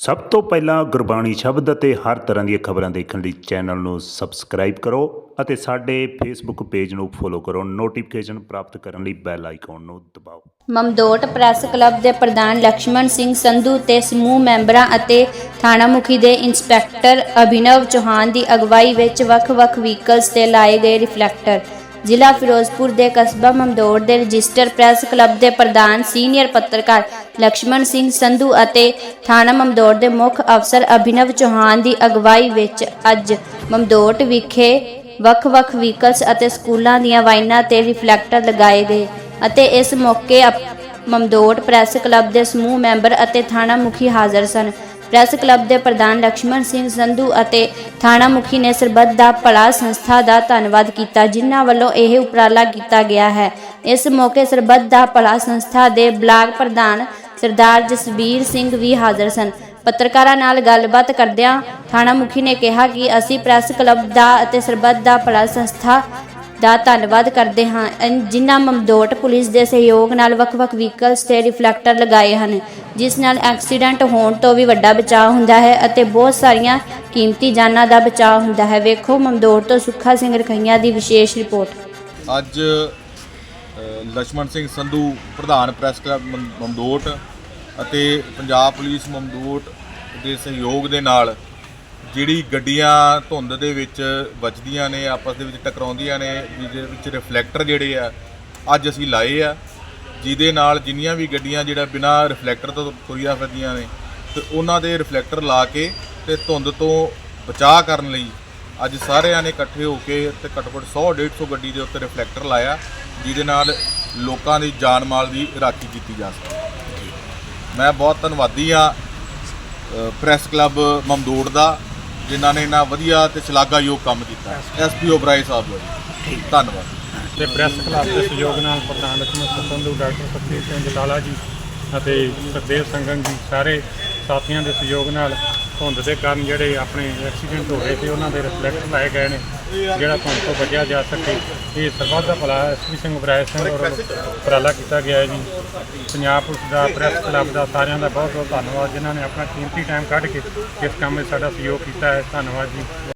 ਸਭ ਤੋਂ ਪਹਿਲਾਂ ਗੁਰਬਾਣੀ ਸ਼ਬਦ ਅਤੇ ਹਰ ਤਰ੍ਹਾਂ ਦੀਆਂ ਖਬਰਾਂ ਦੇਖਣ ਲਈ ਚੈਨਲ ਨੂੰ ਸਬਸਕ੍ਰਾਈਬ ਕਰੋ ਅਤੇ ਸਾਡੇ ਫੇਸਬੁੱਕ ਪੇਜ ਨੂੰ ਫੋਲੋ ਕਰੋ। ਨੋਟੀਫਿਕੇਸ਼ਨ ਪ੍ਰਾਪਤ ਕਰਨ ਲਈ ਬੈਲ ਆਈਕਨ ਨੂੰ ਦਬਾਓ। ਮਮਦੋਟ ਪ੍ਰੈਸ ਕਲੱਬ ਦੇ ਪ੍ਰਧਾਨ ਲక్ష్మణ ਸਿੰਘ ਸੰਧੂ ਤੇ ਸਮੂਹ ਮੈਂਬਰਾਂ ਅਤੇ ਥਾਣਾ ਮੁਖੀ ਦੇ ਇੰਸਪੈਕਟਰ ਅਭਿਨਵ ਚੌਹਾਨ ਦੀ ਅਗਵਾਈ ਵਿੱਚ ਵੱਖ-ਵੱਖ ਵਹੀਕਲਸ ਤੇ ਲਾਏ ਗਏ ਰਿਫਲੈਕਟਰ ਜ਼ਿਲ੍ਹਾ ਫਿਰੋਜ਼ਪੁਰ ਦੇ ਕਸਬਾ ਮਮਦੋੜ ਦੇ ਰਜਿਸਟਰ ਪ੍ਰੈਸ ਕਲੱਬ ਦੇ ਪ੍ਰਧਾਨ ਸੀਨੀਅਰ ਪੱਤਰਕਾਰ ਲਕਸ਼ਮਣ ਸਿੰਘ ਸੰਧੂ ਅਤੇ ਥਾਣਾ ਮਮਦੋਟ ਦੇ ਮੁੱਖ ਅਫਸਰ ਅਭਿਨਵ ਚੌਹਾਨ ਦੀ ਅਗਵਾਈ ਵਿੱਚ ਅੱਜ ਮਮਦੋੜ ਵਿਖੇ ਵੱਖ-ਵੱਖ ਵਹੀਕਲਸ ਅਤੇ ਸਕੂਲਾਂ ਦੀਆਂ ਵਾਈਨਾਂ ਤੇ ਰਿਫਲੈਕਟਰ ਲਗਾਏ ਗਏ ਅਤੇ ਇਸ ਮੌਕੇ ਮਮਦੋੜ ਪ੍ਰੈਸ ਕਲੱਬ ਦੇ ਸਮੂਹ ਮੈਂਬਰ ਅਤੇ ਥਾਣਾ ਮੁਖੀ ਹਾਜ਼ਰ ਸਨ। ਪ੍ਰੈਸ ਕਲੱਬ ਦੇ ਪ੍ਰਧਾਨ ਲਕਸ਼ਮਣ ਸਿੰਘ ਸੰਧੂ ਅਤੇ ਥਾਣਾ ਮੁਖੀ ਨੇ ਸਰਬੱਤ ਦਾ ਭਲਾ ਸੰਸਥਾ ਦਾ ਧੰਨਵਾਦ ਕੀਤਾ, ਜਿਨ੍ਹਾਂ ਵੱਲੋਂ ਇਹ ਉਪਰਾਲਾ ਕੀਤਾ ਗਿਆ ਹੈ। ਇਸ ਮੌਕੇ ਸਰਬੱਤ ਦਾ ਭਲਾ ਸੰਸਥਾ ਦੇ ਬਲਾਕ ਪ੍ਰਧਾਨ ਸਰਦਾਰ ਜਸਵੀਰ ਸਿੰਘ ਵੀ ਹਾਜ਼ਰ ਸਨ। ਪੱਤਰਕਾਰਾਂ ਨਾਲ ਗੱਲਬਾਤ ਕਰਦਿਆਂ ਥਾਣਾ ਮੁਖੀ ਨੇ ਕਿਹਾ ਕਿ ਅਸੀਂ ਪ੍ਰੈਸ ਕਲੱਬ ਦਾ ਅਤੇ ਸਰਬੱਤ ਦਾ ਭਲਾ ਸੰਸਥਾ ਦਾ ਧੰਨਵਾਦ ਕਰਦੇ ਹਾਂ। ਜਿਨ੍ਹਾਂ ਮਮਦੋਟ ਪੁਲਿਸ ਦੇ ਸਹਿਯੋਗ ਨਾਲ ਵੱਖ-ਵੱਖ ਵਹੀਕਲਸ ਤੇ ਰਿਫਲੈਕਟਰ ਲਗਾਏ ਹਨ, ਜਿਸ ਨਾਲ ਐਕਸੀਡੈਂਟ ਹੋਣ ਤੋਂ ਵੀ ਵੱਡਾ ਬਚਾਅ ਹੁੰਦਾ ਹੈ ਅਤੇ ਬਹੁਤ ਸਾਰੀਆਂ ਕੀਮਤੀ ਜਾਨਾਂ ਦਾ ਬਚਾਅ ਹੁੰਦਾ ਹੈ। ਵੇਖੋ ਮਮਦੋਟ ਤੋਂ ਸੁੱਖਾ ਸਿੰਘ ਰਖਈਆਂ ਦੀ ਵਿਸ਼ੇਸ਼ ਰਿਪੋਰਟ। ਅੱਜ ਅ, ਲਛਮਣ ਸਿੰਘ ਸੰਧੂ ਪ੍ਰਧਾਨ ਪ੍ਰੈਸ ਕਲੱਬ ਮੰ- ਮਮਦੋਟ ਅਤੇ ਪੰਜਾਬ ਪੁਲਿਸ ਮਮਦੋਟ ਦੇ ਸਹਿਯੋਗ ਦੇ ਨਾਲ ਜਿਹੜੀ ਗੱਡੀਆਂ ਧੁੰਦ ਦੇ ਵਿੱਚ ਵੱਜਦੀਆਂ ਨੇ ਆਪਸ ਦੇ ਵਿੱਚ ਟਕਰਾਉਂਦੀਆਂ ਨੇ ਜਿਹਦੇ ਵਿੱਚ ਰਿਫਲੈਕਟਰ ਜਿਹੜੇ ਆ ਅੱਜ ਅਸੀਂ ਲਾਏ ਆ ਜਿਹਦੇ ਨਾਲ ਜਿੰਨੀਆਂ ਵੀ ਗੱਡੀਆਂ ਜਿਹੜਾ ਬਿਨਾ ਰਿਫਲੈਕਟਰ ਤੋਂ ਤੁਰੀਆਂ ਫਿਰਦੀਆਂ ਨੇ ਤੇ ਉਹਨਾਂ ਦੇ ਰਿਫਲੈਕਟਰ ਲਾ ਕੇ ਤੇ ਧੁੰਦ ਤੋਂ ਬਚਾਅ ਕਰਨ ਲਈ ਅੱਜ ਸਾਰਿਆਂ ਨੇ ਇਕੱਠੇ ਹੋ ਕੇ ਤੇ ਘੱਟੋ ਘੱਟ 100 150 ਗੱਡੀ ਦੇ ਉੱਤੇ ਰਿਫਲੈਕਟਰ ਲਾਇਆ। ਜਿਹਦੇ ਨਾਲ ਲੋਕਾਂ ਦੀ ਜਾਨ ਮਾਲ ਦੀ ਰਾਖੀ ਕੀਤੀ ਜਾ ਸਕੇ। ਮੈਂ ਬਹੁਤ ਧੰਨਵਾਦੀ ਆ ਪ੍ਰੈਸ ਕਲੱਬ ਮਮਦੋੜ ਦਾ, ਜਿਨ੍ਹਾਂ ਨੇ ਇਹਨਾਂ ਵਧੀਆ ਤੇ ਸ਼ਲਾਘਾਯੋਗ ਕੰਮ ਕੀਤਾ। ਐਸਪੀਓ ਬਰਾਈ ਸਾਹਿਬ ਦਾ ਧੰਨਵਾਦ। ਤੇ ਪ੍ਰੈਸ ਕਲੱਬ ਦੇ ਸਹਿਯੋਗ ਨਾਲ ਪ੍ਰਧਾਨ ਲਖਮਣ ਸਤੰਦੂ ਡਾਕਟਰ ਸਤਪ੍ਰੀਤ ਸਿੰਘ ਜਟਾਲਾ ਜੀ ਅਤੇ ਸਰਦੇਵ ਸੰਗਨ ਜੀ, ਸਾਰੇ ਸਾਥੀਆਂ ਦੇ ਸਹਿਯੋਗ ਨਾਲ ਧੁੰਦ ਦੇ ਕਾਰਨ ਜਿਹੜੇ ਆਪਣੇ ਐਕਸੀਡੈਂਟ ਹੋ ਰਹੇ ਸੀ ਉਹਨਾਂ ਦੇ ਰਿਫਲੈਕਟਰ ਲਾਏ ਗਏ ਨੇ, ਜਿਹੜਾ ਧੁੰਦ ਤੋਂ ਬਚਿਆ ਜਾ ਸਕੇ। ਇਹ ਸਰਬੱਤ ਦਾ ਭਲਾ ਐਸਪੀ ਸਿੰਘ ਉਬਰਾਏ ਸਿੰਘ ਔਰ ਉਪਰਾਲਾ ਕੀਤਾ ਗਿਆ ਹੈ ਜੀ। ਪੰਜਾਬ ਪੁਲਿਸ ਦਾ, ਪ੍ਰੈਸ ਕਲੱਬ ਦਾ ਸਾਰਿਆਂ ਦਾ ਬਹੁਤ ਬਹੁਤ ਧੰਨਵਾਦ। ਜਿਨ੍ਹਾਂ ਨੇ ਆਪਣਾ ਕੀਮਤੀ ਟਾਈਮ ਕੱਢ ਕੇ ਇਸ ਕੰਮ ਵਿੱਚ ਸਾਡਾ ਸਹਿਯੋਗ ਕੀਤਾ ਹੈ। ਧੰਨਵਾਦ ਜੀ।